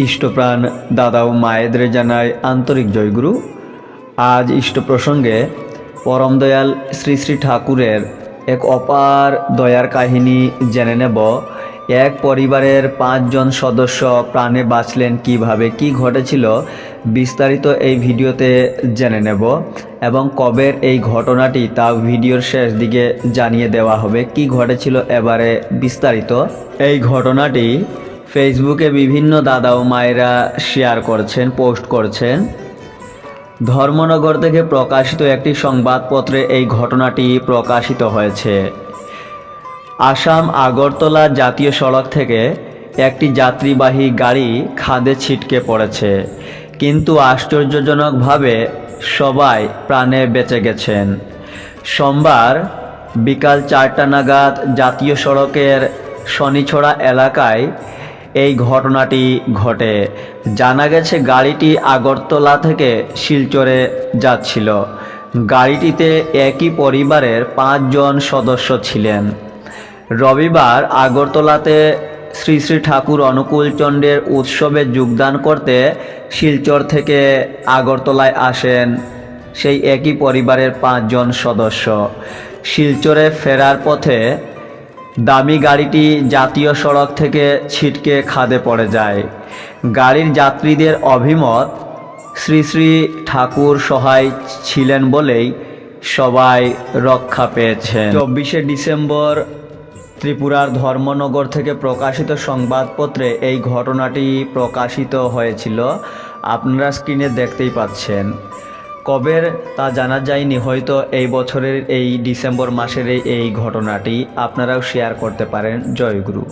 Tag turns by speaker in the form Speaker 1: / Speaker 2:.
Speaker 1: ইষ্টপ্রাণ দাদা ও মায়েদের জানায় আন্তরিক জয়গুরু। আজ ইষ্ট প্রসঙ্গে পরম দয়াল শ্রী শ্রী ঠাকুরের এক অপার দয়ার কাহিনী জেনে নেব। এক পরিবারের পাঁচজন সদস্য প্রাণে বাঁচলেন কীভাবে, কি ঘটেছিল, বিস্তারিত এই ভিডিওতে জেনে নেব এবং কবের এই ঘটনাটি তা ভিডিওর শেষ দিকে জানিয়ে দেওয়া হবে, কি ঘটেছিল এবারে বিস্তারিত। এই ঘটনাটি ফেসবুকে বিভিন্ন দাদা ও মায়েরা শেয়ার করছেন পোস্ট করছেন। ধর্মনগর থেকে প্রকাশিত একটি সংবাদপত্রে এই ঘটনাটি প্রকাশিত হয়েছে। আসাম আগরতলা জাতীয় সড়ক থেকে একটি যাত্রীবাহী গাড়ি খাদে ছিটকে পড়েছে, কিন্তু আশ্চর্যজনকভাবে সবাই প্রাণে বেঁচে গেছেন। সোমবার বিকাল চারটা নাগাদ জাতীয় সড়কের শনিছড়া এলাকায় এই ঘটনাটি ঘটে। জানা গেছে গাড়িটি আগরতলা থেকে শিলচরে যাচ্ছিল। গাড়িটিতে একই পরিবারের পাঁচজন সদস্য ছিলেন। রবিবার আগরতলাতে শ্রী শ্রী ঠাকুর অনুকূল চন্দ্রের উৎসবে যোগদান করতে শিলচর থেকে আগরতলায় আসেন সেই একই পরিবারের পাঁচজন সদস্য। শিলচরে ফেরার পথে দামি গাড়িটি জাতীয় সড়ক থেকে ছিটকে খাদে পড়ে যায়। গাড়ির যাত্রীদের অভিমত, শ্রী শ্রী ঠাকুর সহায় ছিলেন বলেই সবাই রক্ষা পেয়েছেন। চব্বিশে ডিসেম্বর ত্রিপুরার ধর্মনগর থেকে প্রকাশিত সংবাদপত্রে এই ঘটনাটি প্রকাশিত হয়েছিল। আপনারা স্ক্রিনে দেখতেই পাচ্ছেন। কবের তা জানা যায়নি, হয়তো এই বছরের এই ডিসেম্বর মাসের এই- ঘটনাটি আপনারাও শেয়ার করতে পারেন জয়গুরু।